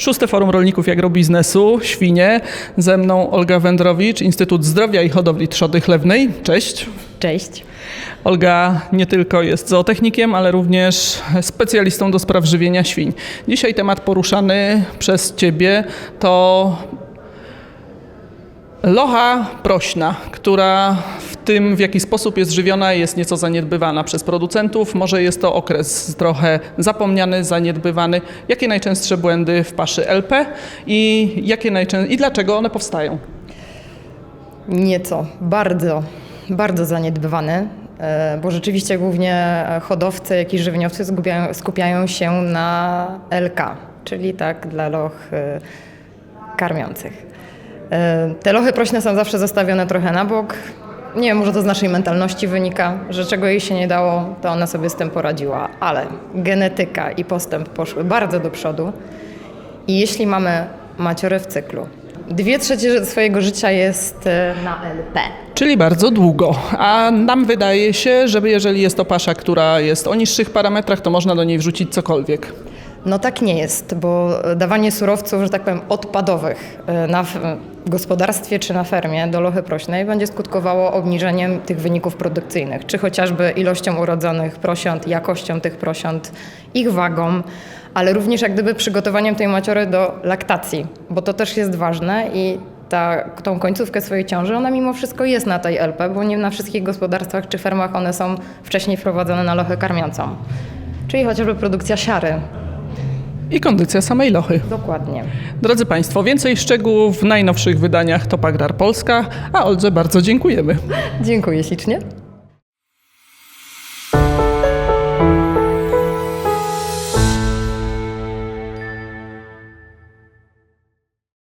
Szóste Forum Rolników i Agrobiznesu, Świnie. Ze mną Olga Wędrowicz, Instytut Zdrowia i Hodowli Trzody Chlewnej. Cześć. Cześć. Olga nie tylko jest zootechnikiem, ale również specjalistą do spraw żywienia świń. Dzisiaj temat poruszany przez Ciebie to locha prośna, która tym, w jaki sposób jest żywiona, jest nieco zaniedbywana przez producentów. Może jest to okres trochę zapomniany, zaniedbywany. Jakie najczęstsze błędy w paszy LP i, jakie najczę- i dlaczego one powstają? Nieco, bardzo, bardzo zaniedbywany, e, bo rzeczywiście głównie hodowcy, jak i żywieniowcy skupiają, skupiają się na LK, czyli tak dla loch e, karmiących. E, Te lochy prośne są zawsze zostawione trochę na bok. Nie wiem, może to z naszej mentalności wynika, że czego jej się nie dało, to ona sobie z tym poradziła, ale genetyka i postęp poszły bardzo do przodu. I jeśli mamy maciorę w cyklu, dwie trzecie swojego życia jest e, na LP. Czyli bardzo długo. A nam wydaje się, że jeżeli jest to pasza, która jest o niższych parametrach, to można do niej wrzucić cokolwiek. No tak nie jest, bo dawanie surowców, że tak powiem, odpadowych e, na gospodarstwie czy na fermie do lochy prośnej będzie skutkowało obniżeniem tych wyników produkcyjnych, czy chociażby ilością urodzonych prosiąt, jakością tych prosiąt, ich wagą, ale również jak gdyby przygotowaniem tej maciory do laktacji, bo to też jest ważne i ta, tą końcówkę swojej ciąży, ona mimo wszystko jest na tej LP, bo nie na wszystkich gospodarstwach czy fermach one są wcześniej wprowadzone na lochę karmiącą. Czyli chociażby produkcja siary. I kondycja samej lochy. Dokładnie. Drodzy Państwo, więcej szczegółów w najnowszych wydaniach Top Agrar Polska, a Oldze bardzo dziękujemy. Dziękuję ślicznie.